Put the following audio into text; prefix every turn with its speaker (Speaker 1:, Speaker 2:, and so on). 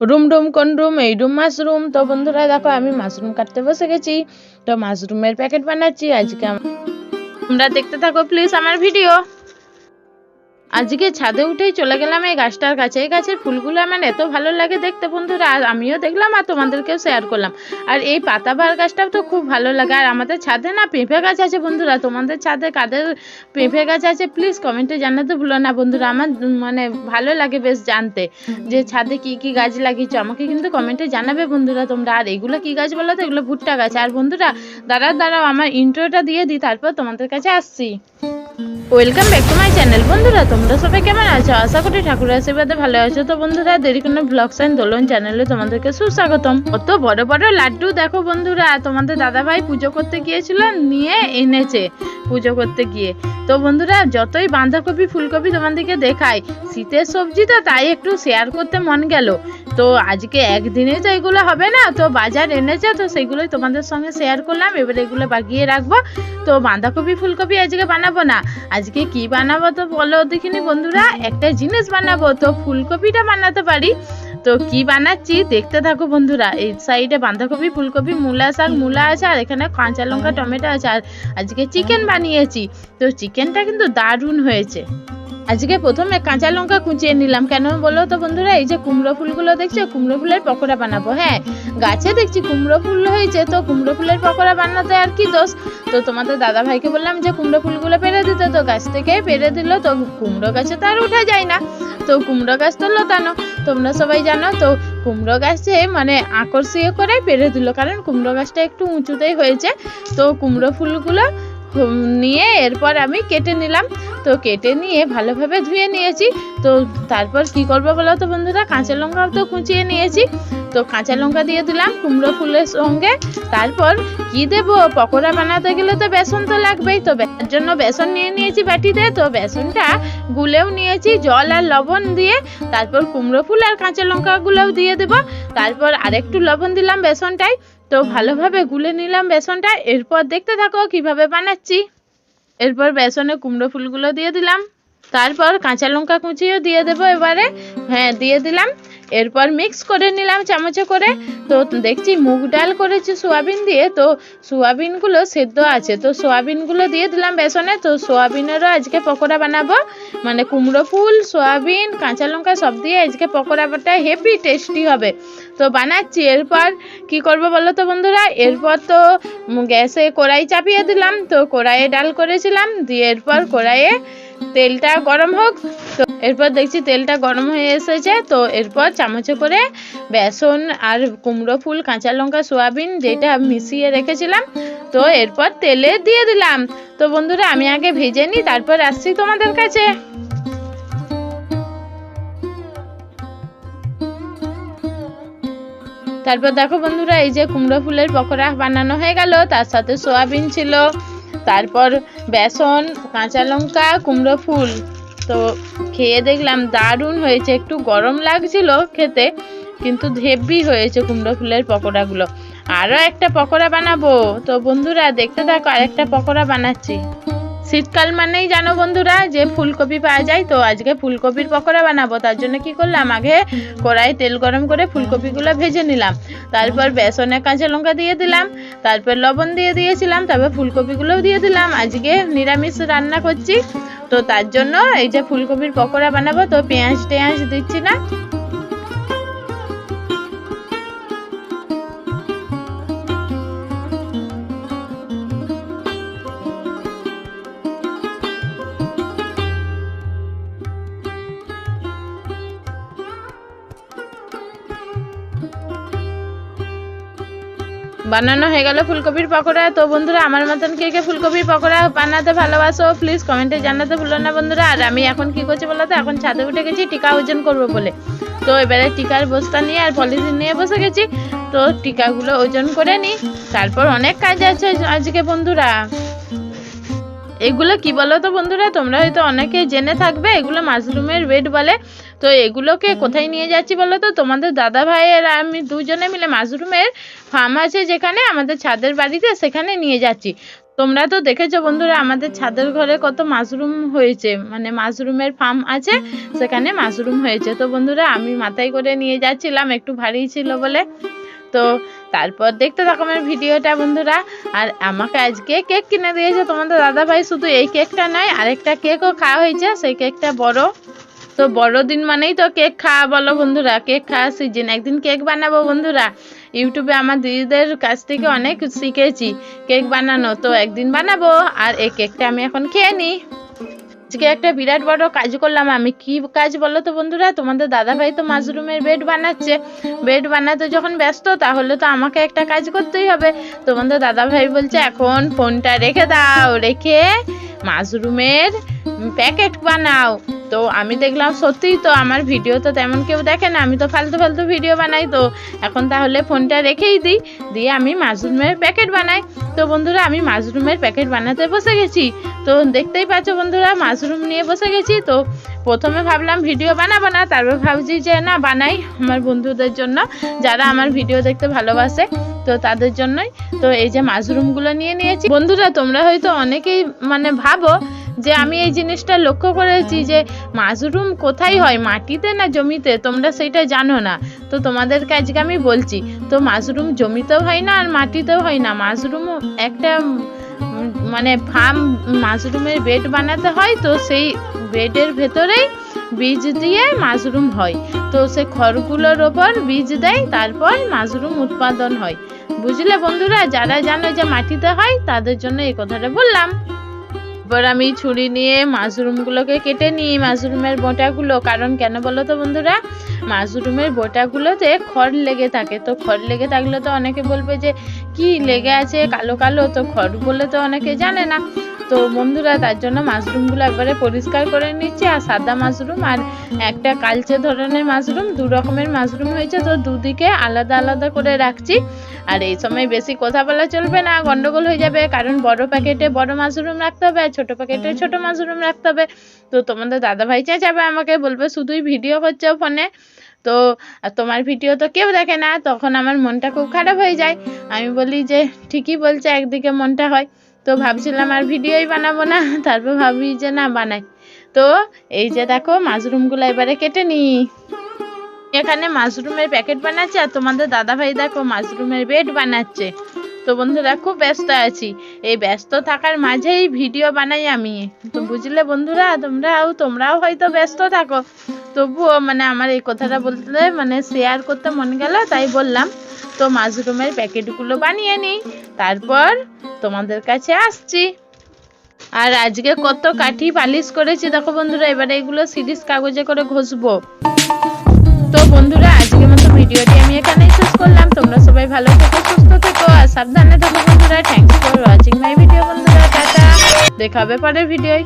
Speaker 1: Room ডুম কোন room? এই room mushroom. তো বন্ধুরা, দেখো, আমি মাশরুম কাটতে বসে গেছি। তো মাশরুমের প্যাকেট বানাচ্ছি। আজকে আমরা দেখতে থাকো প্লিজ আমার ভিডিও আজকে ছাদে উঠেই চলে গেলাম এই গাছটার কাছে। এই গাছের ফুলগুলো আমার এত ভালো লাগে দেখতে বন্ধুরা, আর আমিও দেখলাম আর তোমাদেরকেও শেয়ার করলাম। আর এই পাতাবাহার গাছটাও তো খুব ভালো লাগে। আর আমাদের ছাদে না পেঁপে গাছ আছে বন্ধুরা, তোমাদের ছাদে কাদের পেঁপে গাছ আছে প্লিজ কমেন্টে জানাতে ভুলো না বন্ধুরা, আমার মানে ভালো লাগে বেশ জানতে। যে ছাদে কি কি গাছ লাগিয়েছো, আমাকে কিন্তু কমেন্টে জানাবে বন্ধুরা তোমরা। আর এগুলো কি গাছ বলো তো? এগুলো ভুট্টা গাছ। আর বন্ধুরা, দাঁড়াও দাঁড়াও, আমার ইন্ট্রোটা দিয়ে দিই, তারপর তোমাদের কাছে আসছি। Welcome back to my channel বন্ধুরা। তোমরা সবাই কেমন আছো? আশা করি ঠাকুরের আশীর্বাদে ভালো আছো। তো বন্ধুরা দেরি কোনো ব্লগস অ্যান্ড দোলন চ্যানেলে তোমাদেরকে সুস্বাগতম। কত বড় বড় লাড্ডু দেখো বন্ধুরা। তোমাদের দাদা ভাই পুজো করতে গিয়েছিল, নিয়ে এনেছে পুজো করতে গিয়ে। তো বন্ধুরা, যতই বাঁধাকপি, ফুলকপি তোমাদেরকে দেখাই, শীতের সবজি তো তাই একটু শেয়ার করতে মন গেল। তো আজকে একদিনে তো এগুলো হবে না, তো বাজার এনেছে, তো সেগুলোই তোমাদের সঙ্গে শেয়ার করলাম, এবার এগুলো বাগিয়ে রাখব। তো বাঁধাকপি, ফুলকপি আজকে বানাবো না, আজকে কি বানাবো তো বলো দেখিনি বন্ধুরা একটা জিনিস বানাবো, তো ফুলকপিটা বানাতে পারি। তো কি বানাচ্ছি দেখতে থাকো বন্ধুরা, এই সাইডে বাঁধাকপি, ফুলকপি, মূলা শাক, মূলা আছে, আর এখানে কাঁচা লঙ্কা, টমেটো আছে, আর আজকে চিকেন বানিয়েছি। তো চিকেনটা কিন্তু দারুণ হয়েছে। আজকে প্রথমে কাঁচা লঙ্কা কুচিয়ে নিলাম। কেন বলো তো বন্ধুরা? এই যে কুমড়ো ফুলগুলো দেখছ? কুমড়ো ফুলের পকোড়া বানাবো হ্যাঁ? গাছে দেখছি কুমড়ো ফুল হয়েছে, তো কুমড়ো ফুলের পকোড়া বানাতে আর কি দোষ? তো তোমাদের দাদা ভাইকে বললাম যে কুমড়ো ফুলগুলো পেরে দিতে, তো গাছ থেকে পেরে দিল, তো কুমড়ো গাছে তো আর উঠা যায় না। তো কুমড়ো গাছ তো লতানো, তোমরা সবাই জানো, তো কুমড়ো গাছে মানে আকর্ষীয় করে পেরে দিল, কারণ কুমড়ো গাছটা একটু উঁচুতেই হয়েছে। তো কুমড়ো ফুলগুলো নিয়ে এরপর আমি কেটে নিলাম। তো কেটে নিয়ে ভালোভাবে ধুয়ে নিয়েছি। তো তারপর কি করব বলো তো বন্ধুরা? কাঁচা লঙ্কাও তো কুচিয়ে নিয়েছি। তো কাঁচা লঙ্কা দিয়ে দিলাম কুমড়ো ফুলের সঙ্গে। তারপর কি দেবো? পকোড়া বানাতে গেলে তো বেসন তো লাগবেই। তো তার জন্য বেসন নিয়ে নিয়েছি বাটিতে। তো বেসনটা গুলেও নিয়েছি, জল আর লবণ দিয়ে। তারপর কুমড়ো ফুল আর কাঁচা লঙ্কাগুলোও দিয়ে দেবো। তারপর আরেকটু লবণ দিলাম বেসনটাই তো ভালোভাবে গুলে নিলাম বেসনটা। এরপর দেখতে থাকো কীভাবে বানাচ্ছি। এরপর বেসনে কুমড়ো ফুলগুলো দিয়ে দিলাম। তারপর কাঁচা লঙ্কা কুচিও দিয়ে দেবো এবারে। হ্যাঁ দিয়ে দিলাম। এরপর মিক্স করে নিলাম চামচে করে। তো দেখছি মুগ ডাল করেছি সোয়াবিন দিয়ে। তো সোয়াবিনগুলো সেদ্ধ আছে। তো সোয়াবিনগুলো দিয়ে দিলাম বেসনে। তো সোয়াবিনেরও আজকে পকোড়া বানাবো। মানে কুমড়ো ফুল, সোয়াবিন, কাঁচা লঙ্কা সব দিয়ে আজকে পকোড়াটা হেভি টেস্টি হবে। তো বানাচ্ছি। এরপর কি করব বলো তো বন্ধুরা? এরপর তো গ্যাসে কড়াই চাপিয়ে দিলাম। তো কড়াইয়ে ডাল করেছিলাম। দিয়ে এরপর কড়াইয়ে তেলটা গরম হোক, তো এরপর দেখছি তেলটা গরম হয়ে এসেছে, তো এরপর চামচে করে বেসন আর কুমড়ো ফুল, কাঁচা লঙ্কা, সোয়াবিন যেটা মিশিয়ে রেখেছিলাম, তো এরপর তেলে দিয়ে দিলাম। তো বন্ধুরা, আমি আগে ভেজে নিই, তারপর আসছি তোমাদের কাছে। তারপর দেখো বন্ধুরা, এই যে কুমড়ো ফুলের পকোড়া বানানো হয়ে গেল, তার সাথে সোয়াবিন ছিল। তারপর বেসন, কাঁচা লঙ্কা, কুমড়ো ফুল। তো খেয়ে দেখলাম দারুণ হয়েছে। একটু গরম লাগছিল খেতে, কিন্তু হেভি হয়েছে কুমড়ো ফুলের পকোড়াগুলো। আরও একটা পকোড়া বানাবো। তো বন্ধুরা, দেখতে থাকো, আরেকটা পকোড়া বানাচ্ছি। শীতকাল মানেই জানো বন্ধুরা যে ফুলকপি পাওয়া যায়, তো আজকে ফুলকপির পকোড়া বানাবো। তার জন্য কি করলাম? আগে কড়াই তেল গরম করে ফুলকপিগুলো ভেজে নিলাম। তারপর বেসনে কাঁচা লঙ্কা দিয়ে দিলাম, তারপর লবণ দিয়ে দিয়েছিলাম, তারপর ফুলকপিগুলোও দিয়ে দিলাম। আজকে নিরামিষ রান্না করছি, তো তার জন্য এই যে ফুলকপির পকোড়া বানাবো, তো পেঁয়াজ টেঁয়াজ দিচ্ছি না। বানানো হয়ে গেল ফুলকপির পকোড়া। তো বন্ধুরা, আমার মতন কে কে ফুলকপির পকোড়া বানাতে ভালোবাসো প্লিজ কমেন্টে জানাতে ভুলো না বন্ধুরা। আর আমি এখন কি করছি বলো তো? এখন ছাদে উঠে গেছি, টিকা ওজন করব বলে। তো এবারে টিকার বস্তা নিয়ে আর পলিথিন নিয়ে বসে গেছি। তো টিকাগুলো ওজন করে নিই। তারপর অনেক কাজ আছে আজকে বন্ধুরা। এগুলো কি বলো তো বন্ধুরা? তোমরা হয়তো অনেকে জেনে থাকবে, এগুলো মাশরুমের ওয়েট বলে। তো এগুলোকে কোথায় নিয়ে যাচ্ছি বলো তো তোমাদের দাদা ভাই আর আমি দুজনে মিলে মাশরুমের ফার্ম আছে যেখানে, আমাদের ছাদের বাড়িতে সেখানে নিয়ে যাচ্ছি। তোমরা তো দেখেছ বন্ধুরা, আমাদের ছাদের ঘরে কত মাশরুম হয়েছে। মানে মাশরুমের ফার্ম আছে, সেখানে মাশরুম হয়েছে। তো বন্ধুরা, আমি মাথায় করে নিয়ে যাচ্ছিলাম, একটু ভারী ছিল বলে। তো তারপর দেখতে থাকো আমার ভিডিওটা, বন্ধুরা। আর আমাকে আজকে কেক কিনে দিয়েছে তোমাদের দাদা ভাই শুধু এই কেকটা নয়, আরেকটা কেকও খাওয়া হয়েছে, সেই কেকটা বড়। তো বড়দিন মানেই তো কেক খাওয়া, বলো বন্ধুরা। কেক খাওয়া সিজন একদিন কেক বানাবো, বন্ধুরা। ইউটিউবে আমার দিদিদের কাছ থেকে অনেক শিখেছি কেক বানানো। তো একদিন বানাবো, আর এই কেকটা আমি এখন খেয়ে নিই। আজকে একটা বিরাট বড় কাজ করলাম আমি। কি কাজ বলো তো বন্ধুরা? তোমাদের দাদা ভাই তো মাশরুমের বেড বানাচ্ছে। বেড বানাতে যখন ব্যস্ত, তাহলে তো আমাকে একটা কাজ করতেই হবে। তোমাদের দাদা ভাই বলছে, এখন ফোনটা রেখে দাও। রেখে মাশরুমের প্যাকেট বানাও। তো আমি দেখলাম সত্যিই তো আমার ভিডিও তো তেমন কেউ দেখে না, আমি তো ফালতু ফালতু ভিডিও বানাই তো। এখন তাহলে ফোনটা রেখেই দিই, দিয়ে আমি মাশরুমের প্যাকেট বানাই। তো বন্ধুরা, আমি মাশরুমের প্যাকেট বানাতে বসে গেছি। তো দেখতেই পাচ্ছ বন্ধুরা, মাশরুম নিয়ে বসে গেছি। তো প্রথমে ভাবলাম ভিডিও বানাবো না, তারপর ভাবছি যে না, বানাই আমার বন্ধুদের জন্য, যারা আমার ভিডিও দেখতে ভালোবাসে, তো তাদের জন্যই। তো এই যে মাশরুমগুলো নিয়ে নিয়েছি। বন্ধুরা, তোমরা হয়তো অনেকেই মানে ভাবো যে আমি এই জিনিসটা লক্ষ্য করেছি যে মাশরুম কোথায় হয়? মাটিতে না জমিতে? তোমরা সেটা জানো না। তো তোমাদেরকে আজকে আমি বলছি, তো মাশরুম জমিতেও হয় না আর মাটিতেও হয় না। মাশরুম একটা মানে ফার্ম মাশরুমের বেড বানাতে হয়, তো সেই বেডের ভেতরেই বীজ দিয়ে মাশরুম হয়। তো সে খড়গুলোর ওপর বীজ দেয়, তারপর মাশরুম উৎপাদন হয়। বুঝলে বন্ধুরা? যারা জানো যে মাটিতে হয়, তাদের জন্য এই কথাটা বললাম। এবার আমি ছুরি নিয়ে মাশরুমগুলোকে কেটে নিই মাশরুমের বোঁটাগুলো। কারণ কেন বলো তো বন্ধুরা? মাশরুমের বোঁটাগুলোতে খড় লেগে থাকে। তো খড় লেগে থাকলে তো অনেকে বলবে যে, কি লেগে আছে? কালো কালো? তো খড় বলে তো অনেকে জানে না। তো বন্ধুরা, তার জন্য মাশরুমগুলো একবারে পরিষ্কার করে নিচ্ছি। আর সাদা মাশরুম আর একটা কালচে ধরনের মাশরুম, দু রকমের মাশরুম হয়েছে। তো দুদিকে আলাদা আলাদা করে রাখছি। আর এই সময় বেশি কথা বলা চলবে না, গন্ডগোল হয়ে যাবে, কারণ বড় প্যাকেটে বড় মাশরুম রাখতে হবে আর ছোট প্যাকেটে ছোট মাশরুম রাখতে হবে। তো তোমাদের দাদা ভাই চেঁচাবে আমাকে বলবে, শুধুই ভিডিও করছ ফোনে তো তোমার ভিডিও তো কেউ দেখে না, তখন আমার মনটা খুব খারাপ হয়ে যায়। আমি বলি যে, ঠিকই বলছে, একদিকে মনটা হয়। তো ভাবছিলাম আর ভিডিওই বানাবো না, তারপর ভাবি যে না, বানাই। তো এই যে দেখো মাশরুমগুলো এবারে কেটে নিই। এখানে মাশরুমের প্যাকেট বানাচ্ছে আর তোমাদের দাদা ভাই দেখো মাশরুমের বেড বানাচ্ছে। তো বন্ধুরা খুব ব্যস্ত আছি। এই ব্যস্ত থাকার মাঝেই ভিডিও বানাই আমি। তো বুঝলে বন্ধুরা, তোমরাও তোমরাও হয়তো ব্যস্ত থাকো। তবুও মানে আমার এই কথাটা বলতে মানে শেয়ার করতে মন গেল, তাই বললাম, তো মাশরুমের প্যাকেটগুলো বানিয়ে নিই। তারপর তোমাদের কাছে আসছি। আর আজকে কত কাঠি পালিশ করেছি, দেখো বন্ধুরা, এবারে এগুলো সিরিজ কাগজে করে ঘষবো। বন্ধুরা, আজকের মতো ভিডিওটি আমি এখানে শেষ করলাম। তোমরা সবাই ভালো থেকো, সুস্থ থেকো, আর সাবধানে থাকো বন্ধুরা। Thanks for watching my video বন্ধুরা, টাটা। দেখা হবে পরের ভিডিওয়।